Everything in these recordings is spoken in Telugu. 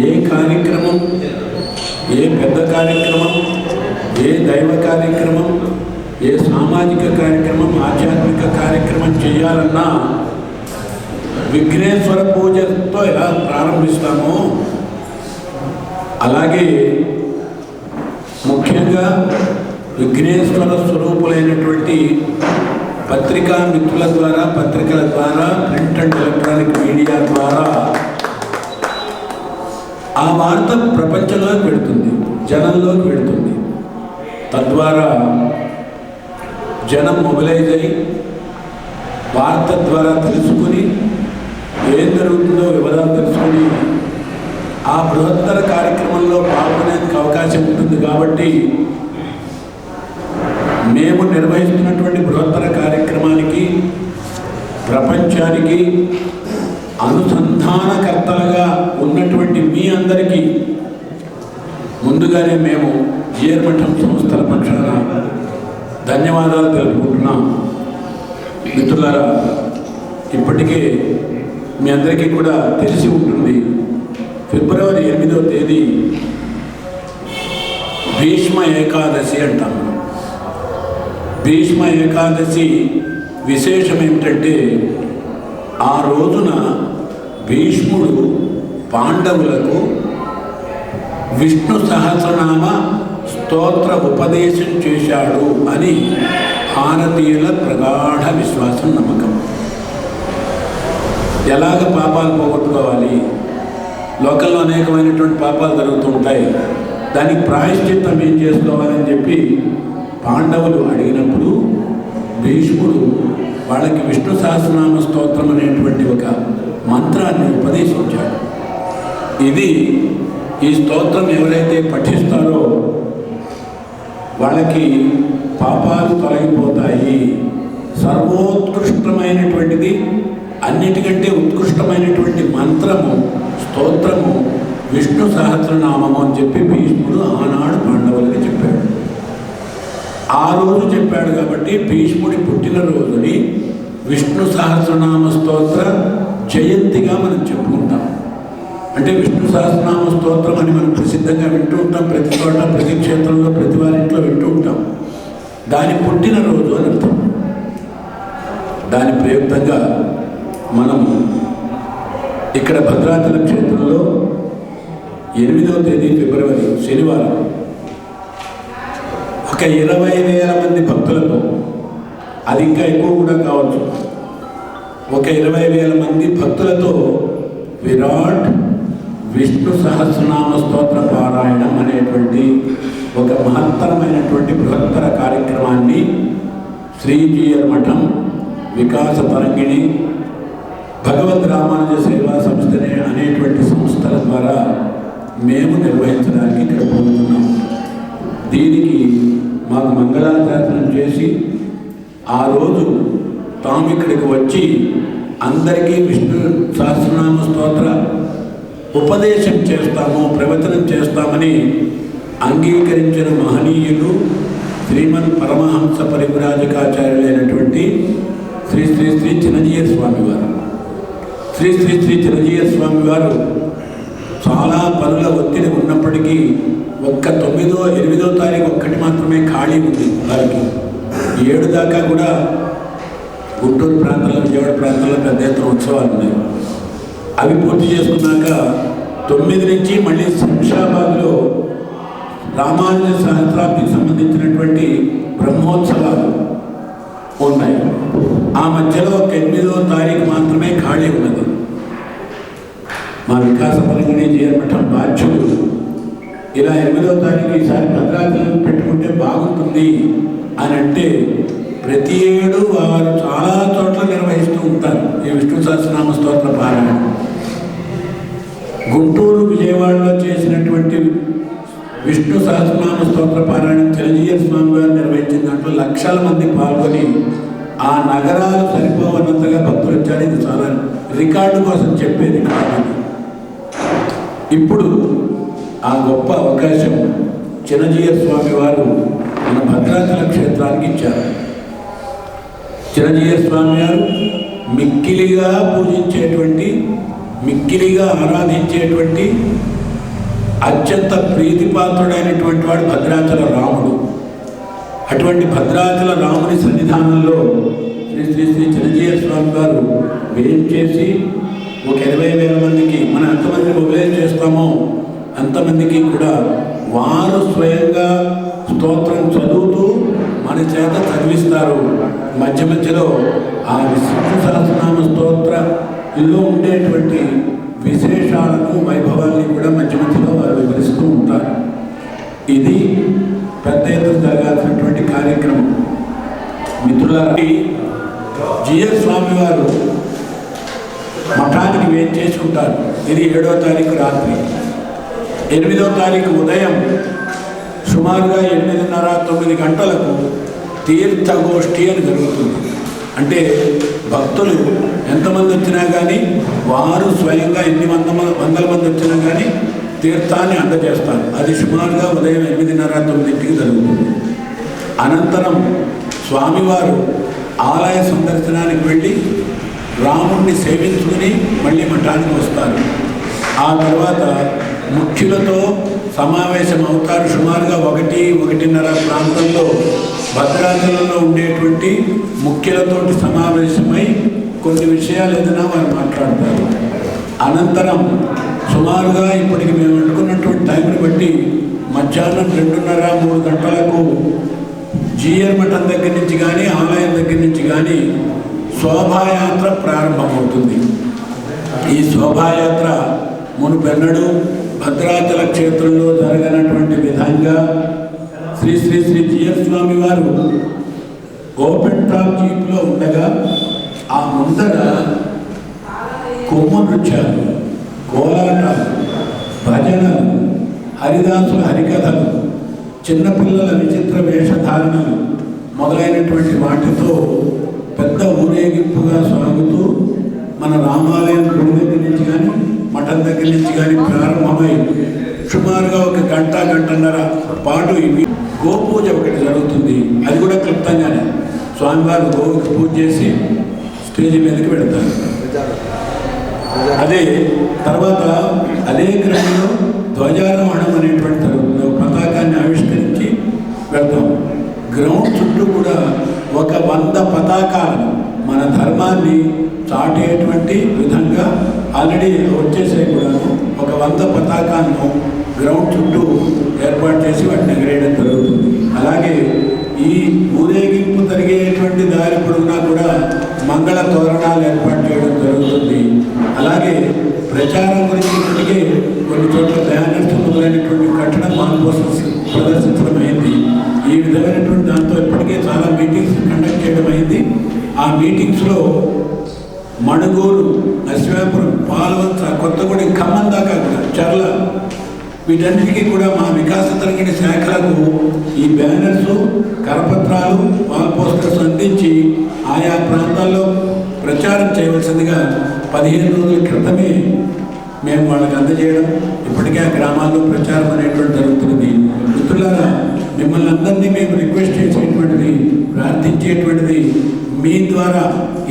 ఏ కార్యక్రమం ఏ పెద్ద కార్యక్రమం ఏ దైవ కార్యక్రమం ఏ సామాజిక కార్యక్రమం ఆధ్యాత్మిక కార్యక్రమం చేయాలన్నా విఘ్నేశ్వర పూజతో ఎలా ప్రారంభిస్తామో అలాగే ముఖ్యంగా విఘ్నేశ్వర స్వరూపులైనటువంటి పత్రికా మిత్రుల ద్వారా పత్రికల ద్వారా ప్రింట్ అండ్ ఎలక్ట్రానిక్ మీడియా ద్వారా ఆ వార్త ప్రపంచంలోకి పెడుతుంది జనంలోకి పెడుతుంది తద్వారా జనం మొబిలైజ్ అయ్యి వార్త ద్వారా తెలుసుకుని ఏం జరుగుతుందో వివరాలు తెలుసుకుని ఆ బృహత్తర కార్యక్రమంలో పాల్గొనేందుకు అవకాశం ఉంటుంది కాబట్టి మేము నిర్వహిస్తున్నటువంటి బృహత్తర కార్యక్రమానికి ప్రపంచానికి అనుసంధానకర్తలుగా ఉన్నటువంటి మీ అందరికీ ముందుగానే మేము ఏర్మఠం సంస్థల పక్షాన ధన్యవాదాలు తెలుపుకుంటున్నాం. మిత్రులారా ఇప్పటికే మీ అందరికీ కూడా తెలిసి ఉంటుంది ఫిబ్రవరి ఎనిమిదవ తేదీ భీష్మ ఏకాదశి అంటాం భీష్మ ఏకాదశి విశేషం ఏమిటంటే ఆ రోజున భీష్ముడు పాండవులకు విష్ణు సహస్రనామ స్తోత్ర ఉపదేశం చేశాడు అని భారతీయుల ప్రగాఢ విశ్వాసం నమ్మకం. ఎలాగ పాపాలు పోగొట్టుకోవాలి? లోకల్లో అనేకమైనటువంటి పాపాలు జరుగుతుంటాయి. దానికి ప్రాయశ్చిత్తం ఏం చేసుకోవాలని చెప్పి పాండవులు అడిగినప్పుడు భీష్ముడు వాళ్ళకి విష్ణు సహస్రనామ స్తోత్రం అనేటువంటి ఒక మంత్రాన్ని ఉపదేశించాడు. ఇది ఈ స్తోత్రం ఎవరైతే పఠిస్తారో వాళ్ళకి పాపాలు తొలగిపోతాయి. సర్వోత్కృష్టమైనటువంటిది అన్నిటికంటే ఉత్కృష్టమైనటువంటి మంత్రము స్తోత్రము విష్ణు సహస్రనామము అని చెప్పి భీష్ముడు ఆనాడు పాండవులకి చెప్పాడు. ఆ రోజు చెప్పాడు కాబట్టి భీష్ముడి పుట్టినరోజుని విష్ణు సహస్రనామ స్తోత్ర జయంతిగా మనం చెప్పుకుంటాం. అంటే విష్ణు సహస్రనామ స్తోత్రం అని మనం ప్రసిద్ధంగా వింటూ ఉంటాం. ప్రతి చోట ప్రతి క్షేత్రంలో ప్రతి వారింట్లో వింటూ ఉంటాం. దాని పుట్టినరోజు అని అర్థం. దాని ప్రయుక్తంగా మనం ఇక్కడ భద్రాచల క్షేత్రంలో ఎనిమిదవ తేదీ ఫిబ్రవరి శనివారం ఒక ఇరవై వేల మంది భక్తులతో అది ఇంకా ఎక్కువ కూడా కావచ్చు. ఒక ఇరవై వేల మంది భక్తులతో విరాట్ విష్ణు సహస్రనామ స్తోత్ర పారాయణం అనేటువంటి ఒక మహత్తరమైనటువంటి బృహత్తర కార్యక్రమాన్ని శ్రీజీయర్ మఠం వికాస తరంగిణి భగవద్ రామానుజ సేవా సంస్థనే అనేటువంటి సంస్థల ద్వారా మేము నిర్వహించడానికి ఇక్కడ పోతున్నాం. దీనికి మాకు మంగళాచారణం చేసి ఆ రోజు తాము ఇక్కడికి వచ్చి అందరికీ విష్ణు సహస్రనామ స్తోత్ర ఉపదేశం చేస్తాము ప్రవచనం చేస్తామని అంగీకరించిన మహనీయులు శ్రీమన్ పరమహంస పరివిరాజకాచార్యులైనటువంటి శ్రీ శ్రీ శ్రీ చిన్నజీయ స్వామి వారు. శ్రీ శ్రీ శ్రీ చిన్నజీయ స్వామి వారు చాలా పనుల ఒత్తిడి ఉన్నప్పటికీ ఒక్క తొమ్మిదో ఎనిమిదో తారీఖు ఒక్కటి మాత్రమే ఖాళీ ఉంది వారికి. ఏడు దాకా కూడా గుంటూరు ప్రాంతంలో విజయవాడ ప్రాంతంలో పెద్ద ఎత్తున ఉత్సవాలు ఉన్నాయి. అవి పూర్తి చేసుకున్నాక తొమ్మిది నుంచి మళ్ళీ శంషాబాద్లో రామానుజ సహస్రానికి సంబంధించినటువంటి బ్రహ్మోత్సవాలు ఉన్నాయి. ఆ మధ్యలో ఒక ఎనిమిదో తారీఖు మాత్రమే ఖాళీ ఉన్నది. మా వికాస పరంగానే చేయమటం బాధ్యులు. ఇలా ఎనిమిదో తారీఖు ఈసారి భద్రాచలం పెట్టుకుంటే బాగుంటుంది అని అంటే ప్రతి ఏడు వారు చాలా చోట్ల నిర్వహిస్తూ ఉంటారు. ఈ విష్ణు సహస్రనామ స్తోత్ర పారాయణ. గుంటూరు విజయవాడలో చేసినటువంటి విష్ణు సహస్రనామ స్తోత్ర పారాయణం చిరంజీవి స్వామి వారు నిర్వహించిన దాంట్లో లక్షల మంది పాల్గొని ఆ నగరాలు సరిపోవన్నంతగా భక్తులు వచ్చారు. ఇది చాలా రికార్డు కోసం చెప్పేది కాదు. ఇప్పుడు ఆ గొప్ప అవకాశం చిరంజీయ స్వామి వారు మన భద్రాచల క్షేత్రానికి ఇచ్చారు. చిరంజీయ స్వామి గారు మిక్కిలిగా పూజించేటువంటి మిక్కిలిగా ఆరాధించేటువంటి అత్యంత ప్రీతిపాత్రుడైనటువంటి వాడు భద్రాచల రాముడు. అటువంటి భద్రాచల రాముని సన్నిధానంలో శ్రీ శ్రీ శ్రీ చిరంజీవ స్వామి గారు వేయం చేసి ఒక ఇరవై వేల మందికి మనం ఎంతమంది ఉపయోగం చేస్తామో అంతమందికి కూడా వారు స్వయంగా స్తోత్రం చదువుతూ మన చేత చదివిస్తారు. మధ్య మధ్యలో ఆ విష్ణు సహస్రనామ ఇందులో ఉండేటువంటి విశేషాలను వైభవాల్ని కూడా మధ్య మధ్యలో వారు వివరిస్తూ ఉంటారు. ఇది పెద్ద ఎత్తున జరగాల్సినటువంటి కార్యక్రమం. మిత్రులకి జిఎస్ స్వామి వారు మఠానికి చేసి చేసుకుంటారు. ఇది ఏడవ తారీఖు రాత్రి. ఎనిమిదో తారీఖు ఉదయం సుమారుగా ఎనిమిదిన్నర తొమ్మిది గంటలకు తీర్థగోష్ఠి అని జరుగుతుంది. అంటే భక్తులు ఎంతమంది వచ్చినా కానీ వారు స్వయంగా ఎన్ని వంద వందల మంది వచ్చినా కానీ తీర్థాన్ని అందజేస్తారు. అది సుమారుగా ఉదయం ఎనిమిదిన్నర తొమ్మిదింటికి జరుగుతుంది. అనంతరం స్వామివారు ఆలయ సందర్శనానికి వెళ్ళి రాముణ్ణి సేవించుకుని మళ్ళీ మఠానికి వస్తారు. ఆ తర్వాత ముఖ్యులతో సమావేశం అవుతారు. సుమారుగా ఒకటి ఒకటిన్నర ప్రాంతంలో భద్రాచలంలో ఉండేటువంటి ముఖ్యులతోటి సమావేశమై కొన్ని విషయాలు ఏదైనా వారు మాట్లాడతారు. అనంతరం సుమారుగా ఇప్పటికి మేము అనుకున్నటువంటి టైంని బట్టి మధ్యాహ్నం రెండున్నర మూడు గంటలకు జిఎల్ మఠం దగ్గర నుంచి కానీ ఆలయం దగ్గర నుంచి కానీ శోభాయాత్ర ప్రారంభమవుతుంది. ఈ శోభాయాత్ర మునుపెన్నడూ భద్రాచల క్షేత్రంలో జరగనటువంటి విధంగా శ్రీ శ్రీ శ్రీ జిఎస్ స్వామి వారు ఓపెన్ టాప్ జీప్లో ఉండగా ఆ ముందర కొమ్మ నృత్యాలు కోలాటాలు భజనలు హరిదాసుల హరికథలు చిన్నపిల్లల విచిత్ర వేషధారణలు మొదలైనటువంటి వాటితో పెద్ద ఊరేగింపుగా సాగుతూ మన రామాలయం గుడి దగ్గర నుంచి కానీ మఠం దగ్గర నుంచి కానీ ప్రారంభమై సుమారుగా ఒక గంట గంటన్నర పాటు ఇవి గోపూజ ఒకటి జరుగుతుంది. అది కూడా క్లుప్తంగానే. స్వామివారు గోవుకి పూజ చేసి స్టేజ్ మీదకి పెడతారు అదే తర్వాత అదే గ్రహంలో ధ్వజారోహణం అనేటువంటి జరుగుతుంది. పతాకాన్ని ఆవిష్కరించి వెళ్తాం. గ్రౌండ్ చుట్టూ కూడా ఒక వంద పతాకాలను మన ధర్మాన్ని చాటేటువంటి విధంగా ఆల్రెడీ వచ్చేసాయి కూడా ఒక వంద పతాకాలను గ్రౌండ్ చుట్టూ ఏర్పాటు చేసి వాటిని ఎగరేయడం జరుగుతుంది. అలాగే ఈ ఊరేగింపు జరిగేటువంటి దారి పొడవునా కూడా మంగళ తోరణాలు ఏర్పాటు చేయడం జరుగుతుంది. అలాగే ప్రచారం గురించి ఇప్పటికే కొన్ని చోట్ల బ్యానర్స్ మొదలైనటువంటి కట్టడం మాన్పోసం ప్రదర్శించడం అయింది. ఈ విధమైనటువంటి దాంతో ఇప్పటికే చాలా మీటింగ్స్ కండక్ట్ చేయడం అయింది. ఆ మీటింగ్స్లో మణుగూరు నశ్వాపురం కొత్తగూడెం ఖమ్మం దాకా కూడా చర్ల. వీటన్నిటికీ కూడా మా వికాస తరగతి శాఖలకు ఈ బ్యానర్స్ కరపత్రాలు వాల్ పోస్టర్స్ అందించి ఆయా ప్రాంతాల్లో ప్రచారం చేయవలసిందిగా పదిహేను రోజుల క్రితమే మేము వాళ్ళకి అందజేయడం ఇప్పటికే ఆ గ్రామాల్లో ప్రచారం అనేటువంటి జరుగుతున్నది. మిత్రులారా మిమ్మల్ని అందరినీ మేము రిక్వెస్ట్ చేసేటువంటిది ప్రార్థించేటువంటిది మీ ద్వారా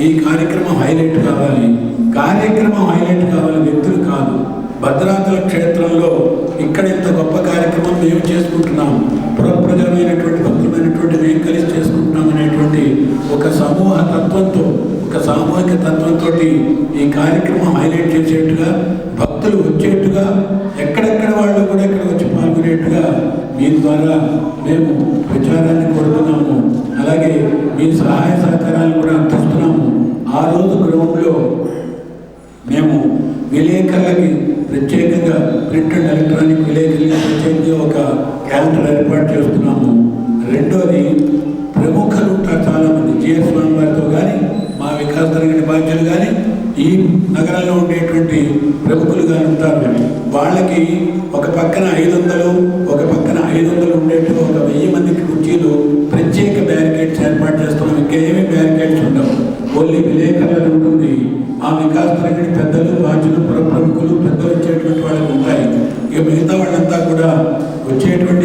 ఈ కార్యక్రమం హైలైట్ కావాలి. కార్యక్రమం హైలైట్ కావాలి వ్యక్తులు కాదు. భద్రాచల క్షేత్రంలో ఇక్కడ ఇంత గొప్ప కార్యక్రమం మేము చేసుకుంటున్నాం పురప్రజలమైనటువంటి భక్తులైనటువంటి మేము కలిసి చేసుకుంటున్నాం అనేటువంటి ఒక సమూహ తత్వంతో ఒక సామూహిక తత్వంతో ఈ కార్యక్రమం హైలైట్ చేసేట్టుగా భక్తులు వచ్చేట్టుగా ఎక్కడెక్కడ వాళ్ళు కూడా ఇక్కడ వచ్చి పాల్గొనేట్టుగా మీ ద్వారా మేము ప్రచారాన్ని కోరుతున్నాము. అలాగే మీ సహాయ సహకారాలు కూడా అందిస్తున్నాము. ఆ రోజు గ్రౌండ్లో మేము విలేకరులకి ప్రత్యేకంగా ప్రింట్ అండ్ ఎలక్ట్రానిక్ విలేకరులకి ప్రత్యేకంగా ఒక క్యాలెండర్ ఏర్పాటు చేస్తున్నాము. రెండోది ప్రముఖులు చాలామంది జిఎస్ స్వామి వారితో కానీ మా వికాస్ తరగతి బాధ్యులు కానీ ఈ నగరంలో ఉండేటువంటి ప్రముఖులు కానీ ఉంటారు. వాళ్ళకి ఒక పక్కన ఐదు వందలు ఒక పక్కన ఐదు వందలు ఉండేట్టు ఒక వెయ్యి మందికి కుర్చీలు ప్రత్యేక బ్యారికేడ్స్ ఏర్పాటు చేస్తున్నాం. ఇంకేమీ బ్యారికేడ్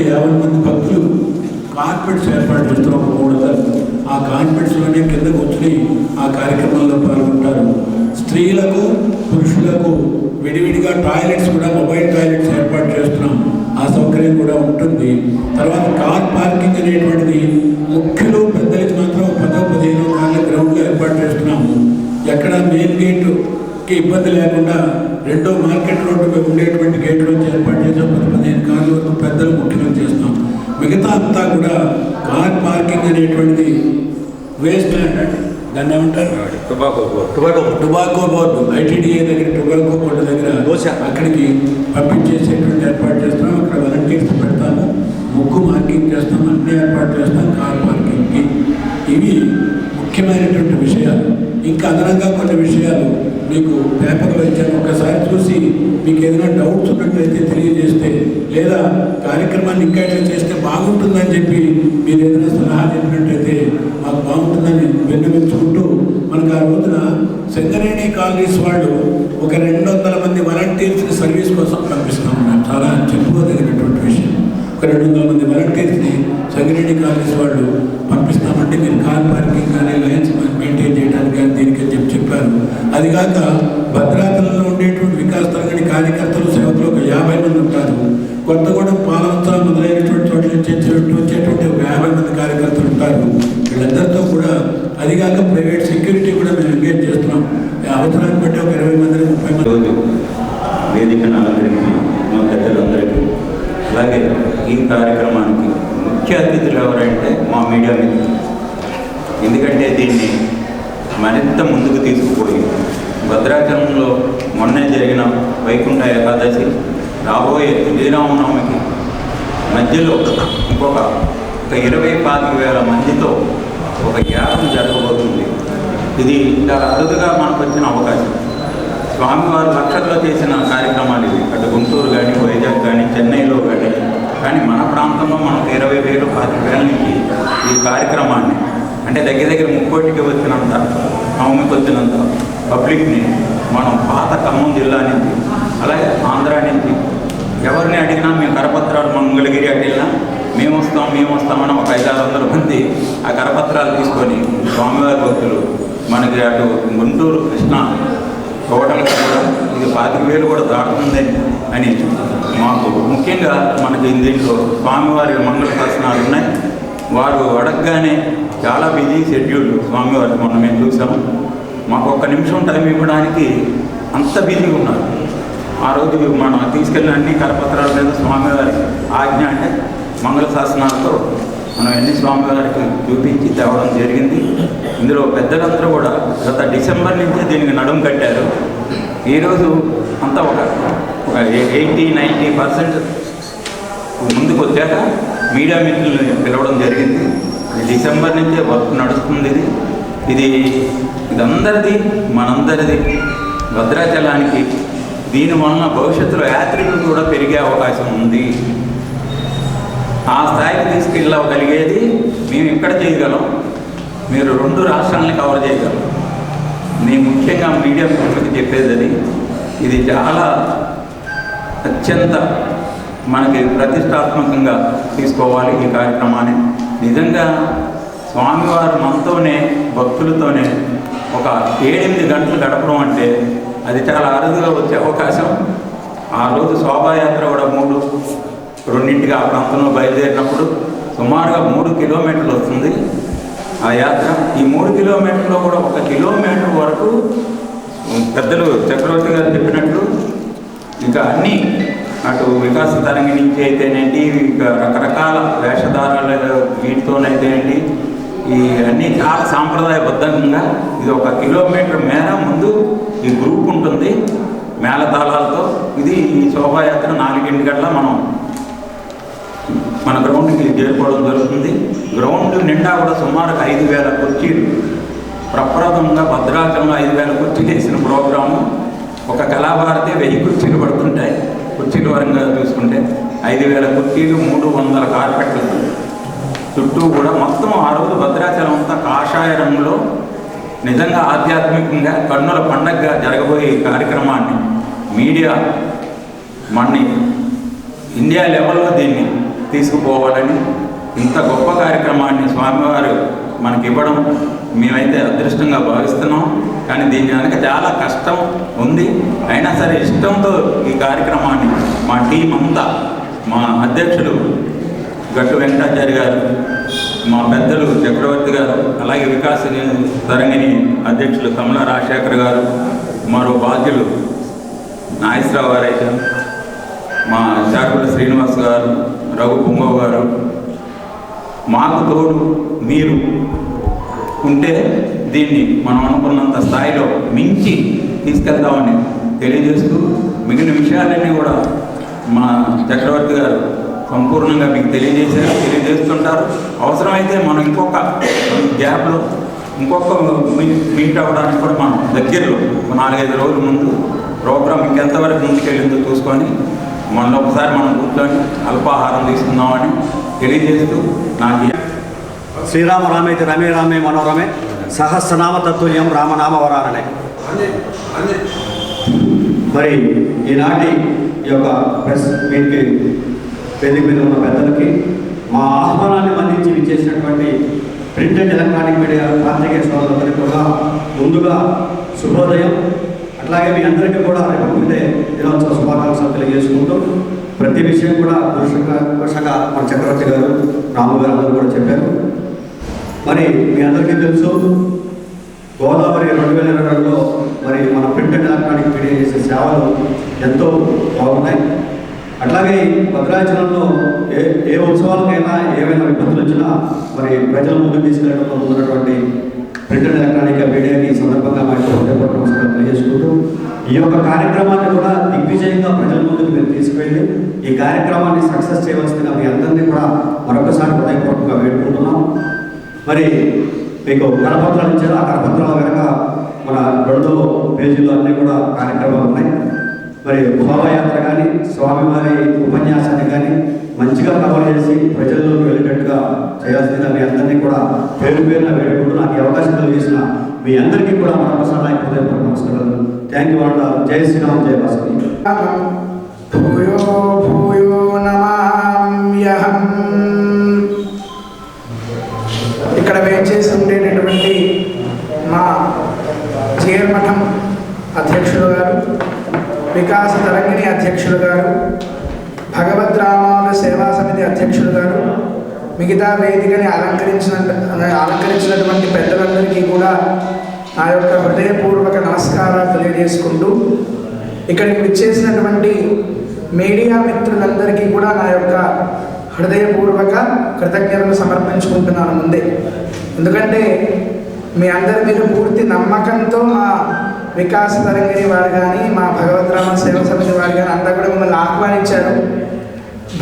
నాలుగు మంది భక్తులు కార్పెట్స్ ఏర్పాటు చేస్తున్నారు ఒక మూడు ఆ కార్పెట్స్లోనే కింద వచ్చి ఆ కార్యక్రమంలో పాల్గొంటారు. స్త్రీలకు పురుషులకు విడివిడిగా టాయిలెట్స్ కూడా మొబైల్ టాయిలెట్స్ ఏర్పాటు చేస్తున్నాం. ఆ సౌకర్యం కూడా ఉంటుంది. తర్వాత కార్ పార్కింగ్ అనేటువంటిది ముఖ్యులు పెద్దలకి మాత్రం పదో పదిహేను కార్ల గ్రౌండ్లో ఏర్పాటు చేస్తున్నాము. ఎక్కడ మెయిన్ గేటుకి ఇబ్బంది లేకుండా రెండో మార్కెట్ రోడ్డు ఉండేటువంటి గేట్లోంచి ఏర్పాటు చేసాం పది పదిహేను కార్ల వరకు పెద్దలు ముఖ్యంగా చేస్తాం. మిగతా అంతా కూడా కార్ పార్కింగ్ అనేటువంటిది వేస్ట్ ల్యాండ్ అండి. దాన్ని ఏమంటారు? Tobacco tobacco tobacco board. ITDA దగ్గర టొబాకో బోర్డు దగ్గర దోశ. అక్కడికి పంపించేసేటువంటి ఏర్పాటు చేస్తాం అక్కడ వాలంటీర్స్ పెడతాము. ముగ్గు మార్కింగ్ చేస్తాం. అన్ని ఏర్పాటు చేస్తాం. కార్ పార్కింగ్కి. ఇవి ముఖ్యమైనటువంటి విషయాలు ఇంకా అదనంగా కొన్ని విషయాలు మీకు పేపర్లో ఇచ్చాను. ఒకసారి చూసి మీకు ఏదైనా డౌట్స్ ఉన్నట్లయితే తెలియజేస్తే లేదా కార్యక్రమాన్ని ఇంకా ఇట్లా చేస్తే బాగుంటుందని చెప్పి మీరు ఏదైనా సలహా చెప్పినట్లయితే మాకు బాగుంటుందని విన్నవించుకుంటూ మనకు ఆ రోజున సింగరేణి కాలనీస్ వాళ్ళు ఒక రెండు వందల మంది వాలంటీర్స్ని సర్వీస్ కోసం పంపిస్తూ ఉన్నారు. చాలా చెప్పుకోదగినటువంటి విషయం. ఒక రెండు వందల మంది వాలంటీర్స్ని సంగిరెడ్డి కాలేజ్ వాళ్ళు పంపిస్తామంటే మీరు కార్ పార్కింగ్ కానీ లైన్స్ మెయింటైన్ చేయడానికి కానీ దీనికి చెప్పి చెప్పారు. అది కాక భద్రాచలంలో ఉండేటువంటి వికాస్ తరగతి కార్యకర్తలు సేవకులు ఒక యాభై మంది ఉంటారు. కొత్తగూడెం పాలవంచ మొదలైనటువంటి చోట్ల నుంచి వచ్చేటువంటి వచ్చేటువంటి ఒక యాభై మంది కార్యకర్తలు ఉంటారు. వీళ్ళందరితో కూడా అది కాక ప్రైవేట్ సెక్యూరిటీ కూడా మేము ఎంగేజ్ చేస్తున్నాం. అవసరాన్ని బట్టి ఒక ఇరవై మంది ముప్పై మంది వేదికను అలంకరించి మా పెద్దలందరికీ అలాగే ఈ కార్యక్రమానికి ముఖ్య అతిథులు ఎవరంటే మా మీడియా మిత్రులు. ఎందుకంటే దీన్ని మరింత ముందుకు తీసుకుపోయి భద్రాచలంలో మొన్నే జరిగిన వైకుంఠ ఏకాదశి రాబోయే శ్రీరామనవమికి మధ్యలో ఇంకొక ఒక ఇరవై పాతిక వేల మందితో ఒక యాగం జరగబోతుంది. ఇది చాలా అరుదుగా మనకు వచ్చిన అవకాశం. స్వామివారు లక్షల్లో చేసిన కార్యక్రమాలు ఇవి. అటు గుంటూరు కానీ వైజాగ్ కానీ చెన్నైలో కానీ కానీ మన ప్రాంతంలో మనకు ఇరవై వేలు పాతిక వేల నుంచి ఈ కార్యక్రమాన్ని అంటే దగ్గర దగ్గర ముక్కోటికి వచ్చినంత నవమికి వచ్చినంత పబ్లిక్ని మనం పాత ఖమ్మం జిల్లా నుంచి అలాగే ఆంధ్ర నుంచి ఎవరిని అడిగినా మేము కరపత్రాలు మంగళగిరి అటు మేము వస్తాం మేము వస్తామని ఒక ఐదారు వందల మంది ఆ కరపత్రాలు తీసుకొని స్వామివారి భక్తులు మనకి అటు గుంటూరు కృష్ణా టోటల్గా కూడా పాతిక వేలు కూడా దాటుతుందని అని మాకు ముఖ్యంగా మనకి దీంట్లో స్వామివారి మంగళ శాసనాలు ఉన్నాయి. వారు అడగగానే చాలా బిజీ షెడ్యూల్ స్వామివారి మొన్న మేము చూసాము. మాకు ఒక్క నిమిషం టైం ఇవ్వడానికి అంత బిజీగా ఉన్నారు. ఆ రోజు మనం తీసుకెళ్ళిన అన్ని కరపత్రాల మీద స్వామివారి ఆజ్ఞ అంటే మంగళ శాసనాలతో మనం ఎన్ని స్వామివారికి చూపించి తేవడం జరిగింది. ఇందులో పెద్దలందరూ కూడా గత డిసెంబర్ నుంచే దీనికి నడుము కట్టారు. ఈరోజు అంతా ఒక ఒక ఎయిటీ నైంటీ పర్సెంట్ ముందుకు వచ్చాక మీడియా మిత్రులను పిలవడం జరిగింది. డిసెంబర్ నుంచే వర్క్ నడుస్తుంది ఇది. ఇది ఇదందరిది మనందరిది భద్రాచలానికి. దీనివలన భవిష్యత్తులో యాత్రికులు కూడా పెరిగే అవకాశం ఉంది. ఆ స్థాయికి తీసుకెళ్ళగలిగేది మేము ఇక్కడ చేయగలం. మీరు రెండు రాష్ట్రాలని కవర్ చేయగలం. నేను ముఖ్యంగా మీడియా మిత్రులకు చెప్పేది అది ఇది చాలా అత్యంత మనకి ప్రతిష్టాత్మకంగా తీసుకోవాలి ఈ కార్యక్రమాన్ని. నిజంగా స్వామివారు మనతోనే భక్తులతోనే ఒక ఏడెనిమిది గంటలు గడపడం అంటే అది చాలా అరుదుగా వచ్చే అవకాశం. ఆ రోజు శోభాయాత్ర కూడా మూడు రెండింటికి ఆ ప్రాంతంలో బయలుదేరినప్పుడు సుమారుగా మూడు కిలోమీటర్లు వస్తుంది. ఆ యాత్ర. ఈ మూడు కిలోమీటర్లో కూడా ఒక కిలోమీటర్ వరకు పెద్దలు చక్రవర్తి గారు చెప్పినట్లు ఇంకా అన్నీ అటు వికాస తరంగి నుంచి అయితేనేంటి ఇంకా రకరకాల వేషధారాల వీటితోనైతేనేంటి ఈ అన్నీ చాలా సాంప్రదాయబద్ధంగా ఇది ఒక కిలోమీటర్ మేర ముందు ఈ గ్రూప్ ఉంటుంది మేళతాళాలతో. ఇది ఈ శోభాయాత్ర నాలుగింటి గట్ల మనం మన గ్రౌండ్కి చేరుకోవడం జరుగుతుంది. గ్రౌండ్ నిండా కూడా సుమారుగా ఐదు వేల కుర్చీలు. ప్రప్రథమంగా భద్రాచలంలో ఐదు వేల కుర్చీలు వేసిన ప్రోగ్రాము. ఒక కళాభారతి వెయ్యి కుర్చీలు పడుతుంటాయి. కుర్చీల పరంగా చూసుకుంటే ఐదు వేల కుర్చీలు మూడు వందల కార్పెట్లు. చుట్టూ కూడా మొత్తం ఆ రోజు భద్రాచలం అంతా కాషాయ రంగులో నిజంగా ఆధ్యాత్మికంగా కన్నుల పండగగా జరగబోయే ఈ కార్యక్రమాన్ని మీడియా మన్ని ఇండియా లెవెల్లో దీన్ని తీసుకుపోవాలని ఇంత గొప్ప కార్యక్రమాన్ని స్వామివారు మనకి ఇవ్వడం మేమైతే అదృష్టంగా భావిస్తున్నాం. కానీ దీని వెనక చాలా కష్టం ఉంది. అయినా సరే ఇష్టంతో ఈ కార్యక్రమాన్ని మా టీం అంతా మా అధ్యక్షులు గట్టు వెంకటాచారి గారు మా పెద్దలు చక్రవర్తి గారు అలాగే వికాస్ తరంగిణి అధ్యక్షులు కమల రాజశేఖర్ గారు మరో బాధ్యులు నాగేశ్వరరావు గారు అయితే మా శాఖల శ్రీనివాస్ గారు రఘు పుంగవ్ గారు మాకు తోడు మీరు ఉంటే దీన్ని మనం అనుకున్నంత స్థాయిలో మించి తీసుకెళ్తామని తెలియజేస్తూ మిగిలిన విషయాలన్నీ కూడా మా చక్రవర్తి గారు సంపూర్ణంగా మీకు తెలియజేశారు తెలియజేస్తుంటారు. అవసరమైతే మనం ఇంకొక గ్యాప్లో ఇంకొక మీట్ అవ్వడానికి కూడా మనం దగ్గరలో నాలుగైదు రోజుల ముందు ప్రోగ్రామ్ ఇంకెంతవరకు ముందుకెళ్ళిందో చూసుకొని మనలో ఒకసారి మనం కూర్చొని అల్పాహారం తీసుకుందామని తెలియజేస్తూ నాకు శ్రీరామ రామేతి రమే రామే మనోరమే సహస్రనామ తత్తుల్యం రామనామ వరాననే మరి ఈనాటి ఈ యొక్క ప్రెస్ మీట్కి పెళ్ళి మీద ఉన్న పెద్దలకి మా ఆహ్వానాన్ని మన్నించి విచ్చేసినటువంటి ప్రింటెడ్ ఎలక్ట్రానిక్ మీడియా పాత్రికేయ సోదరులందరికీ కూడా ముందుగా శుభోదయం. అట్లాగే మీ అందరికీ కూడా రేపటి దినోత్సవ శుభాకాంక్షలు తెలియజేసుకుంటూ ప్రతి విషయం కూడా దృశ్యంగా మన చక్రవర్తి గారు రాము గారు అందరూ కూడా చెప్పారు. మరి మీ అందరికీ తెలుసు గోదావరి రెండు వేల ఇరవై రెండులో మరి మన ప్రింట్ అండ్ ఎలక్ట్రానిక్ మీడియా చేసే సేవలు ఎంతో బాగున్నాయి. అట్లాగే భద్రాచలంలో ఏ ఏ ఉత్సవాలకైనా ఏవైనా ఇబ్బందులు వచ్చినా మరి ప్రజల ముందు తీసుకెళ్ళడంలో ఉన్నటువంటి ప్రింట్ ఎలక్ట్రానిక్ మీడియాకి ఈ సందర్భంగా మా యొక్క హృదయపూర్వక నమస్కారం తెలియజేసుకుంటూ ఈ యొక్క కార్యక్రమాన్ని కూడా దిగ్విజయంగా ప్రజల ముందుకు మీరు తీసుకెళ్ళి ఈ కార్యక్రమాన్ని సక్సెస్ చేయవలసిన మీ అందరినీ కూడా మరొకసారి హృదయపూర్వకంగా వేడుకుంటున్నాం మరి మీకు కరపత్రాలు ఇచ్చారు. ఆ కరపత్రాల వెనక మన రెండో పేజీలో అన్నీ కూడా కార్యక్రమాలు ఉన్నాయి. మరి శోభాయాత్ర కానీ స్వామివారి ఉపన్యాసాన్ని కానీ మంచిగా కవర్ చేసి ప్రజల్లోకి వెళ్ళేటట్టుగా చేయాల్సిందిగా మీ అందరినీ కూడా పేరు పేరున వేడుకుంటూ నాకు ఈ అవకాశం మీ అందరికీ కూడా మరొకసారి నా హృదయపూర్వక నమస్కారాలు. థ్యాంక్ యూ వాళ్ళ జై శ్రీరామ్ జయ వాసవి భూయో భూయో నమామ్యహం. ఇక్కడ వేచేసి ఉండేటటువంటి మా జీర్మఠం అధ్యక్షులు గారు వికాస తరంగిణి అధ్యక్షులు గారు భగవద్ రామానుజ సేవా సమితి అధ్యక్షుడు గారు మిగతా వేదికని అలంకరించిన అలంకరించినటువంటి పెద్దలందరికీ కూడా నా యొక్క హృదయపూర్వక నమస్కారాలు తెలియజేసుకుంటూ ఇక్కడికి విచ్చేసినటువంటి మీడియా మిత్రులందరికీ కూడా నా యొక్క హృదయపూర్వక కృతజ్ఞతలు సమర్పించుకుంటున్నాను ముందే. ఎందుకంటే మీ అందరి మీద పూర్తి నమ్మకంతో మా వికాస్ తరంగిణి వారు కానీ మా భగవద్రామ సేవ సమితి వారు కానీ అంతా కూడా మిమ్మల్ని ఆహ్వానించారు.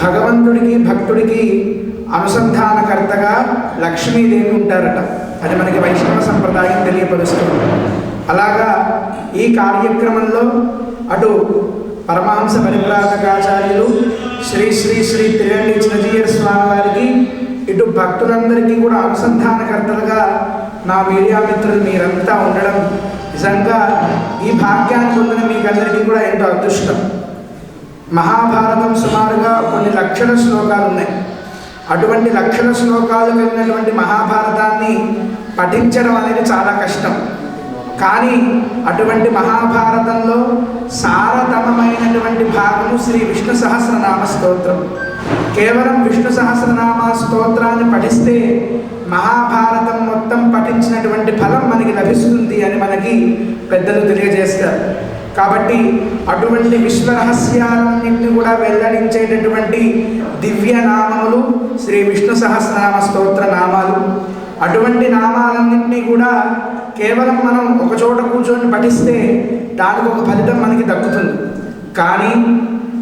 భగవంతుడికి భక్తుడికి అనుసంధానకర్తగా లక్ష్మీదేవి ఉంటారట. అది మనకి వైష్ణవ సంప్రదాయం తెలియపరుస్తుంది. అలాగా ఈ కార్యక్రమంలో అటు పరమహంస పరిప్రాతకాచార్యులు శ్రీ శ్రీ శ్రీ తిరండి చిరజీయ స్వామి వారికి ఇటు భక్తులందరికీ కూడా అనుసంధానకర్తలుగా నా మీడియా మిత్రులు మీరంతా ఉండడం నిజంగా ఈ భాగ్యాన్ని పొందిన మీకందరికీ కూడా ఎంతో అదృష్టం. మహాభారతం సుమారుగా కొన్ని లక్షల శ్లోకాలు ఉన్నాయి అటువంటి లక్షణ శ్లోకాలు కలిగినటువంటి మహాభారతాన్ని పఠించడం అనేది చాలా కష్టం. కానీ అటువంటి మహాభారతంలో సారతమమైనటువంటి భాగము శ్రీ విష్ణు సహస్రనామ స్తోత్రం. కేవలం విష్ణు సహస్రనామ స్తోత్రాన్ని పఠిస్తే మహాభారతం మొత్తం పఠించినటువంటి ఫలం మనకి లభిస్తుంది అని మనకి పెద్దలు తెలియజేస్తారు. కాబట్టి అటువంటి విశ్వ రహస్యాలన్నింటినీ కూడా వెల్లడించేటటువంటి దివ్య నామములు శ్రీ విష్ణు సహస్రనామ స్తోత్ర నామాలు. అటువంటి నామాలన్నింటినీ కూడా కేవలం మనం ఒక చోట కూర్చొని పఠిస్తే దానికి ఒక ఫలితం మనకి దక్కుతుంది. కానీ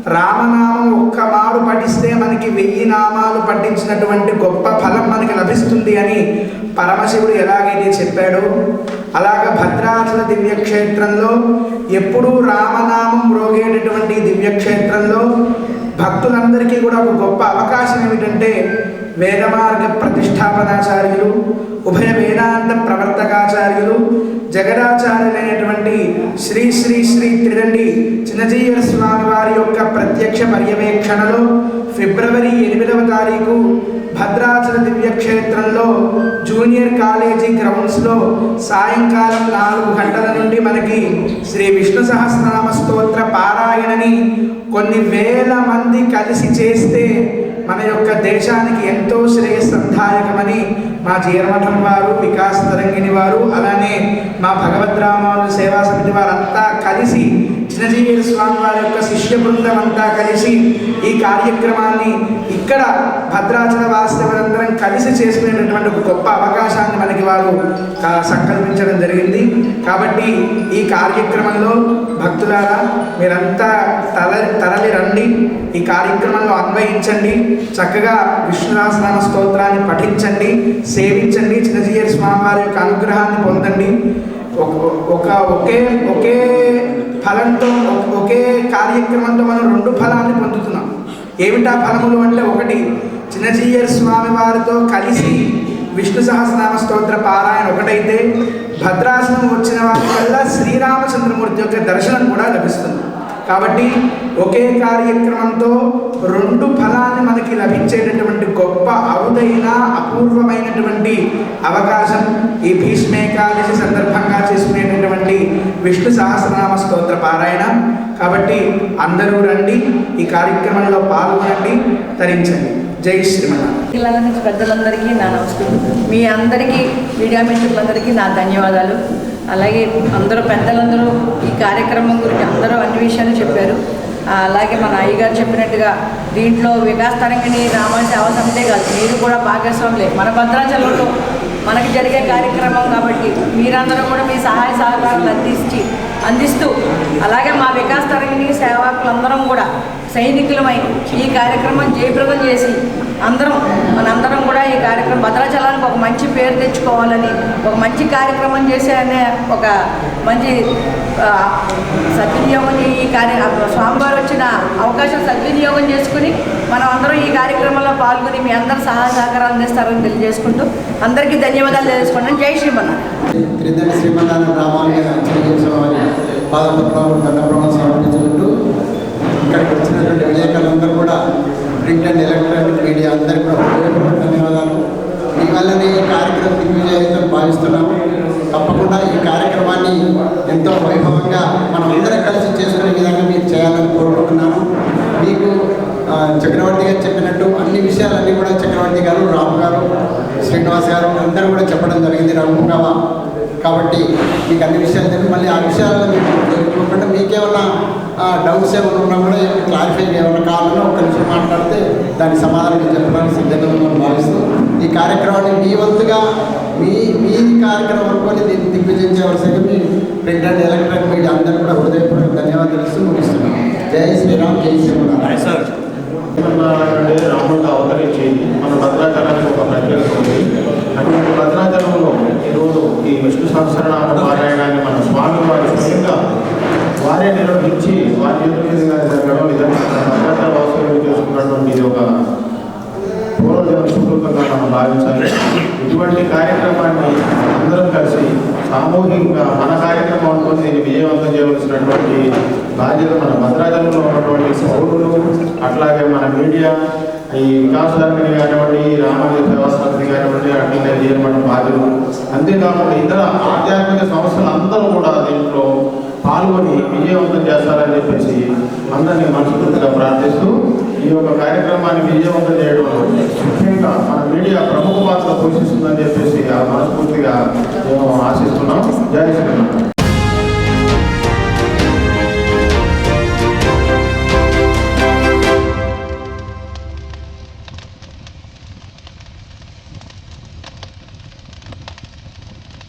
రామనామం ఒక్క మారు పఠిస్తే మనకి వెయ్యి నామాలు పఠించినటువంటి గొప్ప ఫలం మనకి లభిస్తుంది అని పరమశివుడు ఎలాగైతే చెప్పాడో అలాగ భద్రాచల దివ్యక్షేత్రంలో ఎప్పుడూ రామనామం మ్రోగేటటువంటి దివ్యక్షేత్రంలో భక్తులందరికీ కూడా ఒక గొప్ప అవకాశం ఏమిటంటే వేదమార్గ ప్రతిష్టాపనాచార్యులు ఉభయ వేదాంత ప్రవర్తకాచార్యులు జగదాచార్యులైనటువంటి శ్రీ శ్రీ శ్రీ త్రిదండి చిన్నజీయర స్వామి వారి యొక్క ప్రత్యక్ష పర్యవేక్షణలో ఫిబ్రవరి ఎనిమిదవ తారీఖు భద్రాచల దివ్యక్షేత్రంలో జూనియర్ కాలేజీ గ్రౌండ్స్లో సాయంకాలం నాలుగు గంటల నుండి మనకి శ్రీ విష్ణు సహస్రనామ స్తోత్ర పారాయణని కొన్ని వేల మంది కలిసి చేస్తే మన యొక్క దేశానికి ఎంతో శ్రేయస్సంధాయకమని మా జీరమఠం వారు వికాస్ తరంగిణి వారు అలానే మా భగవద్రామాలు సేవా సమితి వారంతా కలిసి చిన్నజీవి స్వామి వారి యొక్క శిష్య బృందం అంతా కలిసి ఈ కార్యక్రమాన్ని ఇక్కడ భద్రాచల వాస్తవులందరం కలిసి చేసుకునేటటువంటి ఒక గొప్ప అవకాశాన్ని మనకి వారు సంకల్పించడం జరిగింది. కాబట్టి ఈ కార్యక్రమంలో భక్తులారా మీరంతా తల తరలి రండి. ఈ కార్యక్రమంలో అన్వయించండి. చక్కగా విష్ణురాసనామ స్తోత్రాన్ని పఠించండి. సేవించండి. చిన్నజీయర్ స్వామి వారి యొక్క అనుగ్రహాన్ని పొందండి. ఒక- ఒక ఒకే ఒకే ఫలంతో ఒకే కార్యక్రమంతో మనం రెండు ఫలాన్ని పొందుతున్నాం. ఏమిటా ఫలములు అంటే ఒకటి చిన్నజీయర్ స్వామి వారితో కలిసి విష్ణు సహస్రనామ స్తోత్ర పారాయణ ఒకటైతే భద్రాసనం వచ్చిన వారికల్లా శ్రీరామచంద్రమూర్తి యొక్క దర్శనం కూడా లభిస్తుంది. కాబట్టి ఒకే కార్యక్రమంతో రెండు ఫలాన్ని మనకి లభించేటటువంటి గొప్ప అరుదైన అపూర్వమైనటువంటి అవకాశం ఈ భీష్మేకాదశి సందర్భంగా చేసుకునే విష్ణు సహస్రనామ స్తోత్ర పారాయణ. కాబట్టి అందరూ రండి ఈ కార్యక్రమంలో పాల్గొనండి తరించండి. జై శ్రీమన్నారాయణ. పిల్లల నుంచి పెద్దలందరికీ నా నమస్కారం. మీ అందరికీ మీడియా మిత్రులందరికీ నా ధన్యవాదాలు. అలాగే అందరూ పెద్దలందరూ ఈ కార్యక్రమం గురించి అందరూ అన్ని విషయాలు చెప్పారు. అలాగే మన అయ్యగారు చెప్పినట్టుగా దీంట్లో వికాస్ తరంగిణి రామాయణ సేవా సమితే కాదు. మీరు కూడా భాగస్వాములే. మన భద్రాచలంలో మనకు జరిగే కార్యక్రమం కాబట్టి మీరందరూ కూడా మీ సహాయ సహకారాలు అందించి అందిస్తూ అలాగే మా వికాస్ తరంగిణి సేవకులందరం కూడా సైనికులమై ఈ కార్యక్రమం జయప్రదం చేసి అందరం మనందరం కూడా ఈ కార్యక్రమం భద్రాచలానికి ఒక మంచి పేరు తెచ్చుకోవాలని ఒక మంచి కార్యక్రమం చేసే అనే ఒక మంచి సద్వినియోగం ఈ కార్య స్వామివారు వచ్చిన అవకాశం సద్వినియోగం చేసుకుని మనం అందరం ఈ కార్యక్రమంలో పాల్గొని మీ అందరూ సహాయ సహకారాలు అందిస్తారని తెలియజేసుకుంటూ అందరికీ ధన్యవాదాలు తెలుసుకుంటాను జై శ్రీమన్నారాయణ. త్రిదండి శ్రీమన్నారాయణ రామాలయ చెల్లించిన వారి పాదపత్రాలు దండప్రమాణం సమర్పించుకుంటూ ఇక్కడికి వచ్చినటువంటి విలేకరులందరూ కూడా ప్రింట్ అండ్ ఎలక్ట్రానిక్ మీడియా అందరికీ కూడా ధన్యవాదాలు. మీ వల్లనే ఈ కార్యక్రమం దిగ్విజయంతో భావిస్తున్నాము. తప్పకుండా ఈ కార్యక్రమాన్ని ఎంతో వైభవంగా మనం అందరం కలిసి చేసుకునే విధంగా మీరు చేయాలని కోరుకుంటున్నాను మీకు చక్రవర్తి గారు చెప్పినట్టు అన్ని విషయాలన్నీ కూడా చక్రవర్తి గారు రాము గారు శ్రీనివాస్ గారు అందరూ కూడా చెప్పడం జరిగింది రఘుగావా కాబట్టి మీకు అన్ని విషయాలు తెలియదు మళ్ళీ ఆ విషయాలను మీకు తెలుసుకోకుండా మీకేమన్నా డౌట్స్ ఏమైనా ఉన్నా కూడా క్లారిఫై ఏమైనా కావాలన్నా ఒక నిమిషం మాట్లాడితే దానికి సమాధానం చెప్పడానికి సిద్ధంగా మనం భావిస్తూ ఈ కార్యక్రమాన్ని మీ వంతుగా మీ మీ కార్యక్రమం అనుకొని దీన్ని దిగ్విజయం చేయవలసింది మీ ప్రింట్ అండ్ ఎలక్ట్రానిక్ మీడియా అందరూ కూడా హృదయపూర్వక ధన్యవాదాలు ఇస్తూ ముగిస్తున్నాం జై శ్రీరామ్ జై శ్రీరామ్. సార్. రాముడు అవతరించి మన భద్రాచలానికి ఒక ప్రత్యేకత ఉంది. అటువంటి భద్రాచలంలో ఈరోజు ఈ విష్ణు సహస్రనామ పారాయణాన్ని మన స్వామి వారి స్వయంగా వారే నిర్వహించి వారి జరగడం నిజంగా భద్రాచల వాస్తవ్యం చేసుకున్నటువంటి ఇది ఒక పూర్వజన సుకృతంగా మనం భావించాలి. ఇటువంటి కార్యక్రమాన్ని అందరం కలిసి సామూహికంగా మన కార్యక్రమం అనుకుని దీన్ని విజయవంతం చేయవలసినటువంటి బాధ్యత మన భద్రాచలంలో ఉన్నటువంటి పౌరులు అట్లాగే మన మీడియా ఈ వికాస్ ధర్మిని కానివ్వండి రామయ్య సేవా కానివ్వండి అట్లనే జీవన బాధ్యులు అంతేకాకుండా ఇతర ఆధ్యాత్మిక సంస్థలు అందరూ కూడా దీంట్లో పాల్గొని విజయవంతం చేస్తారని చెప్పేసి అందరినీ మనస్ఫూర్తిగా ప్రార్థిస్తూ ఈ యొక్క కార్యక్రమాన్ని విజయవంతం చేయడంలో ముఖ్యంగా మన మీడియా ప్రముఖ పాత్ర పోషిస్తుందని చెప్పేసి మనస్ఫూర్తిగా మేము ఆశిస్తున్నాం. జై